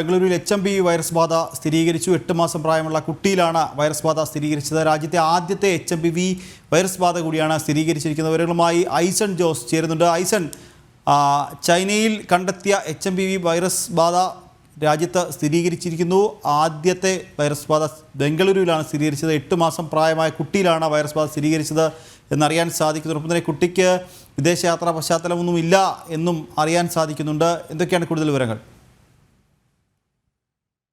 ബംഗളൂരുവിൽ H M B virus ബാധ സ്ഥിരീകരിച്ചു. എട്ട് മാസം പ്രായമുള്ള കുട്ടിയിലാണ് വൈറസ് ബാധ സ്ഥിരീകരിച്ചത്. രാജ്യത്തെ ആദ്യത്തെ H M B V virus ബാധ കൂടിയാണ് സ്ഥിരീകരിച്ചിരിക്കുന്നത്. വിവരങ്ങളുമായി ഐസൺ ജോസ് ചേരുന്നുണ്ട്. ഐസൺ ചൈനയിൽ കണ്ടെത്തിയ H M B V virus ബാധ രാജ്യത്ത് സ്ഥിരീകരിച്ചിരിക്കുന്നു. ആദ്യത്തെ വൈറസ് ബാധ ബംഗളൂരുവിലാണ് സ്ഥിരീകരിച്ചത്. എട്ട് മാസം പ്രായമായ കുട്ടിയിലാണ് വൈറസ് ബാധ സ്ഥിരീകരിച്ചത് എന്നറിയാൻ സാധിക്കുന്നു. ഒപ്പം തന്നെ കുട്ടിക്ക് വിദേശയാത്രാ പശ്ചാത്തലമൊന്നുമില്ല എന്നും അറിയാൻ സാധിക്കുന്നുണ്ട്. എന്തൊക്കെയാണ് കൂടുതൽ വിവരങ്ങൾ?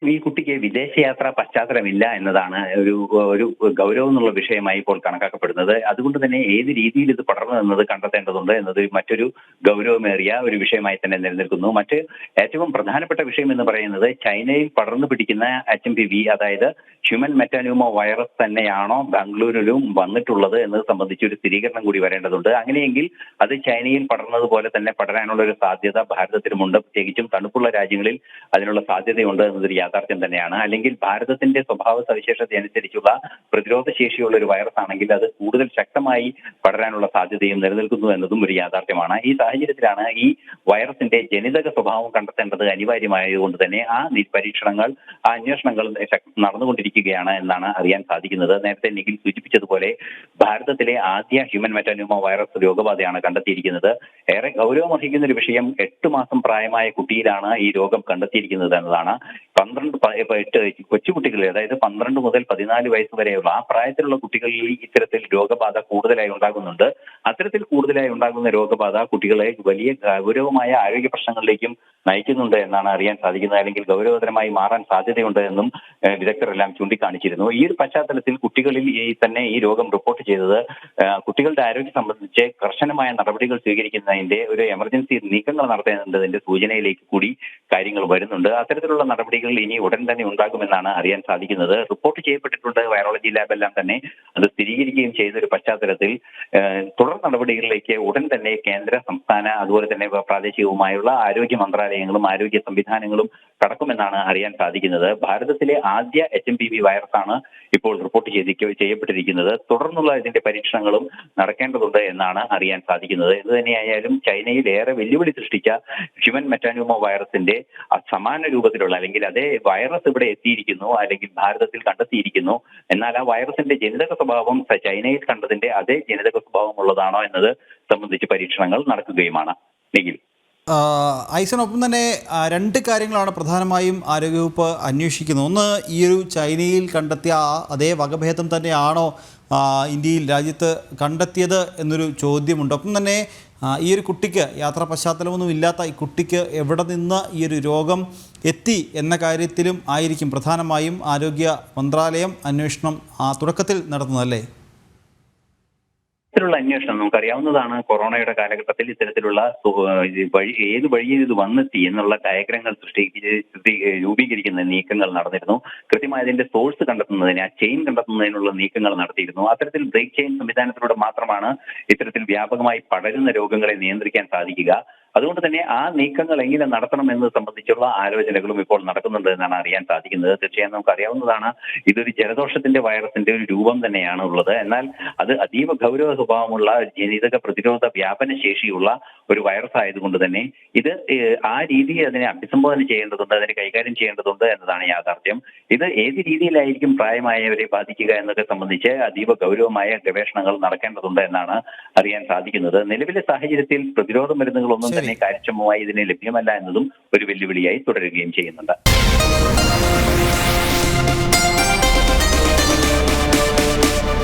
ഈ കുട്ടിക്ക് വിദേശയാത്ര പശ്ചാത്തലമില്ല എന്നതാണ് ഒരു ഒരു ഗൗരവം എന്നുള്ള വിഷയമായി ഇപ്പോൾ കണക്കാക്കപ്പെടുന്നത്. അതുകൊണ്ട് തന്നെ ഏത് രീതിയിൽ ഇത് പടർന്നു എന്നത് കണ്ടെത്തേണ്ടതുണ്ട് എന്നത് മറ്റൊരു ഗൗരവമേറിയ ഒരു വിഷയമായി തന്നെ നിലനിൽക്കുന്നു. മറ്റ് ഏറ്റവും പ്രധാനപ്പെട്ട വിഷയം എന്ന് പറയുന്നത് ചൈനയിൽ പടർന്നു പിടിക്കുന്ന എച്ച് എം പി വി അതായത് ഹ്യൂമൻ മെറ്റാന്യൂമോ വൈറസ് തന്നെയാണോ ബാംഗ്ലൂരിലും വന്നിട്ടുള്ളത് എന്നത് സംബന്ധിച്ച് ഒരു സ്ഥിരീകരണം കൂടി വരേണ്ടതുണ്ട്. അങ്ങനെയെങ്കിൽ അത് ചൈനയിൽ പടർന്നതുപോലെ തന്നെ പടരാനുള്ള ഒരു സാധ്യത ഭാരതത്തിലുമുണ്ട്. പ്രത്യേകിച്ചും തണുപ്പുള്ള രാജ്യങ്ങളിൽ അതിനുള്ള സാധ്യതയുണ്ട് എന്നതൊരു യാഥാർത്ഥ്യം തന്നെയാണ്. അല്ലെങ്കിൽ ഭാരതത്തിന്റെ സ്വഭാവ സവിശേഷത അനുസരിച്ചുള്ള പ്രതിരോധ ശേഷിയുള്ള ഒരു വൈറസ് ആണെങ്കിൽ അത് കൂടുതൽ ശക്തമായി പടരാനുള്ള സാധ്യതയും നിലനിൽക്കുന്നു എന്നതും ഒരു യാഥാർത്ഥ്യമാണ്. ഈ സാഹചര്യത്തിലാണ് ഈ വൈറസിന്റെ ജനിതക സ്വഭാവം കണ്ടെത്തേണ്ടത് അനിവാര്യമായതുകൊണ്ട് തന്നെ ആ പരീക്ഷണങ്ങൾ ആ അന്വേഷണങ്ങൾ നടന്നുകൊണ്ടിരിക്കുകയാണ് എന്നാണ് അറിയാൻ സാധിക്കുന്നത്. നേരത്തെ നിഖിൽ സൂചിപ്പിച്ചതുപോലെ ഭാരതത്തിലെ ആദ്യ ഹ്യൂമൻ മെറ്റാനോമ വൈറസ് രോഗബാധയാണ് കണ്ടെത്തിയിരിക്കുന്നത്. ഏറെ ഗൗരവമർഹിക്കുന്ന ഒരു വിഷയം എട്ട് മാസം പ്രായമായ കുട്ടിയിലാണ് ഈ രോഗം കണ്ടെത്തിയിരിക്കുന്നത് എന്നതാണ്. പന്ത്രണ്ട് എട്ട് കൊച്ചുകുട്ടികളിൽ അതായത് പന്ത്രണ്ട് മുതൽ പതിനാല് വയസ്സ് വരെയുള്ള ആ പ്രായത്തിലുള്ള കുട്ടികളിൽ ഇത്തരത്തിൽ രോഗബാധ കൂടുതലായി ഉണ്ടാകുന്നുണ്ട്. അത്തരത്തിൽ കൂടുതലായി ഉണ്ടാകുന്ന രോഗബാധ കുട്ടികളെ വലിയ ഗൗരവമായ ആരോഗ്യ പ്രശ്നങ്ങളിലേക്കും നയിക്കുന്നുണ്ട് എന്നാണ് അറിയാൻ സാധിക്കുന്നത്. അല്ലെങ്കിൽ ഗൗരവതരമായി മാറാൻ സാധ്യതയുണ്ട് എന്നും വിദഗ്ധരെല്ലാം ചൂണ്ടിക്കാണിച്ചിരുന്നു. ഈ ഒരു പശ്ചാത്തലത്തിൽ കുട്ടികളിൽ ഈ തന്നെ ഈ രോഗം റിപ്പോർട്ട് ചെയ്തത് കുട്ടികളുടെ ആരോഗ്യം സംബന്ധിച്ച് കർശനമായ നടപടികൾ സ്വീകരിക്കുന്നതിന്റെ ഒരു എമർജൻസി നീക്കങ്ങൾ നടത്തേണ്ടതിന്റെ സൂചനയിലേക്ക് കൂടി കാര്യങ്ങൾ വരുന്നുണ്ട്. അത്തരത്തിലുള്ള നടപടികൾ ഇനി ഉടൻ തന്നെ ഉണ്ടാകുമെന്നാണ് അറിയാൻ സാധിക്കുന്നത്. റിപ്പോർട്ട് ചെയ്യപ്പെട്ടിട്ടുണ്ട് വൈറോളജി ലാബെല്ലാം തന്നെ. അത് സ്ഥിരീകരിക്കുകയും ചെയ്ത ഒരു പശ്ചാത്തലത്തിൽ തുടർ നടപടികളിലേക്ക് ഉടൻ തന്നെ കേന്ദ്ര സംസ്ഥാന അതുപോലെ തന്നെ പ്രാദേശികവുമായുള്ള ആരോഗ്യ മന്ത്രാലയങ്ങളും ആരോഗ്യ സംവിധാനങ്ങളും കടക്കുമെന്നാണ് അറിയാൻ സാധിക്കുന്നത്. ഭാരതത്തിലെ ആദ്യ എച്ച് എം പി വി വൈറസാണ് ഇപ്പോൾ റിപ്പോർട്ട് ചെയ്യപ്പെട്ടിരിക്കുന്നത്. തുടർന്നുള്ള ഇതിന്റെ പരീക്ഷണങ്ങളും നടക്കേണ്ടതുണ്ട് എന്നാണ് അറിയാൻ സാധിക്കുന്നത്. എന്ത് തന്നെയായാലും ചൈനയിൽ ഏറെ വെല്ലുവിളി സൃഷ്ടിച്ച ഹ്യൂമൻ മെറ്റാന്യൂമോ വൈറസിന്റെ സമാന രൂപത്തിലുള്ള അല്ലെങ്കിൽ അതേ വൈറസ് ഇവിടെ എത്തിയിരിക്കുന്നു അല്ലെങ്കിൽ ഭാരതത്തിൽ കണ്ടെത്തിയിരിക്കുന്നു. എന്നാൽ ആ വൈറസിന്റെ ജനിതക സ്വഭാവം ചൈനയിൽ കണ്ടതിന്റെ അതേ ജനിതക സ്വഭാവം ഉള്ളതാണോ എന്നത് സംബന്ധിച്ച് പരീക്ഷണങ്ങൾ നടക്കുകയുമാണ്. നിഖിൽ. ഐസനൊപ്പം തന്നെ രണ്ട് കാര്യങ്ങളാണ് പ്രധാനമായും ആരോഗ്യവകുപ്പ് അന്വേഷിക്കുന്നത്. ഒന്ന് ഈ ഒരു ചൈനയിൽ കണ്ടെത്തിയ അതേ വകഭേദം തന്നെയാണോ ഇന്ത്യയിൽ രാജ്യത്ത് കണ്ടെത്തിയത് എന്നൊരു ചോദ്യമുണ്ട്. ഒപ്പം തന്നെ ഈ ഒരു കുട്ടിക്ക് യാത്രാ പശ്ചാത്തലമൊന്നും ഇല്ലാത്ത ഈ കുട്ടിക്ക് എവിടെ നിന്ന് ഈ ഒരു രോഗം എത്തി എന്ന കാര്യത്തിലും ആയിരിക്കും പ്രധാനമായും ആരോഗ്യ മന്ത്രാലയം അന്വേഷണം തുടക്കത്തിൽ നടത്തുന്നതല്ലേ ഇത്തരത്തിലുള്ള അന്വേഷണം നമുക്കറിയാവുന്നതാണ്. കൊറോണയുടെ കാലഘട്ടത്തിൽ ഇത്തരത്തിലുള്ള വഴി ഏത് വഴിയിൽ ഇത് വന്നെത്തി എന്നുള്ള ഡയഗ്രങ്ങൾ സൃഷ്ടി- രൂപീകരിക്കുന്ന നീക്കങ്ങൾ നടന്നിരുന്നു. കൃത്യമായി അതിന്റെ സോഴ്സ് കണ്ടെത്തുന്നതിന് ആ ചെയിൻ കണ്ടെത്തുന്നതിനുള്ള നീക്കങ്ങൾ നടത്തിയിരുന്നു. അത്തരത്തിൽ ബ്രേക്ക് ചെയിൻ സംവിധാനത്തിലൂടെ മാത്രമാണ് ഇത്തരത്തിൽ വ്യാപകമായി പടരുന്ന രോഗങ്ങളെ നിയന്ത്രിക്കാൻ സാധിക്കുക. അതുകൊണ്ട് തന്നെ ആ നീക്കങ്ങൾ എങ്ങനെ നടത്തണം എന്നത് സംബന്ധിച്ചുള്ള ആലോചനകളും ഇപ്പോൾ നടക്കുന്നുണ്ട് എന്നാണ് അറിയാൻ സാധിക്കുന്നത്. തീർച്ചയായും നമുക്ക് അറിയാവുന്നതാണ് ഇതൊരു ജലദോഷത്തിന്റെ വൈറസിന്റെ ഒരു രൂപം തന്നെയാണ് ഉള്ളത്. എന്നാൽ അത് അതീവ ഗൗരവ സ്വഭാവമുള്ള ജനിതക പ്രതിരോധ വ്യാപന ശേഷിയുള്ള ഒരു വൈറസ് ആയതുകൊണ്ട് തന്നെ ഇത് ആ രീതിയിൽ അതിനെ അഭിസംബോധന ചെയ്യേണ്ടതുണ്ട് അതിനെ കൈകാര്യം ചെയ്യേണ്ടതുണ്ട് എന്നതാണ് യാഥാർത്ഥ്യം. ഇത് ഏത് രീതിയിലായിരിക്കും പ്രായമായവരെ ബാധിക്കുക എന്നൊക്കെ സംബന്ധിച്ച് അതീവ ഗൗരവമായ ഗവേഷണങ്ങൾ നടക്കേണ്ടതുണ്ട് എന്നാണ് അറിയാൻ സാധിക്കുന്നത്. നിലവിലെ സാഹചര്യത്തിൽ പ്രതിരോധ മരുന്നുകളൊന്നും. തന്നെ കാര്യക്ഷമമായി ഇതിന് ലഭ്യമല്ല എന്നതും ഒരു വെല്ലുവിളിയായി തുടരുകയും ചെയ്യുന്നുണ്ട്.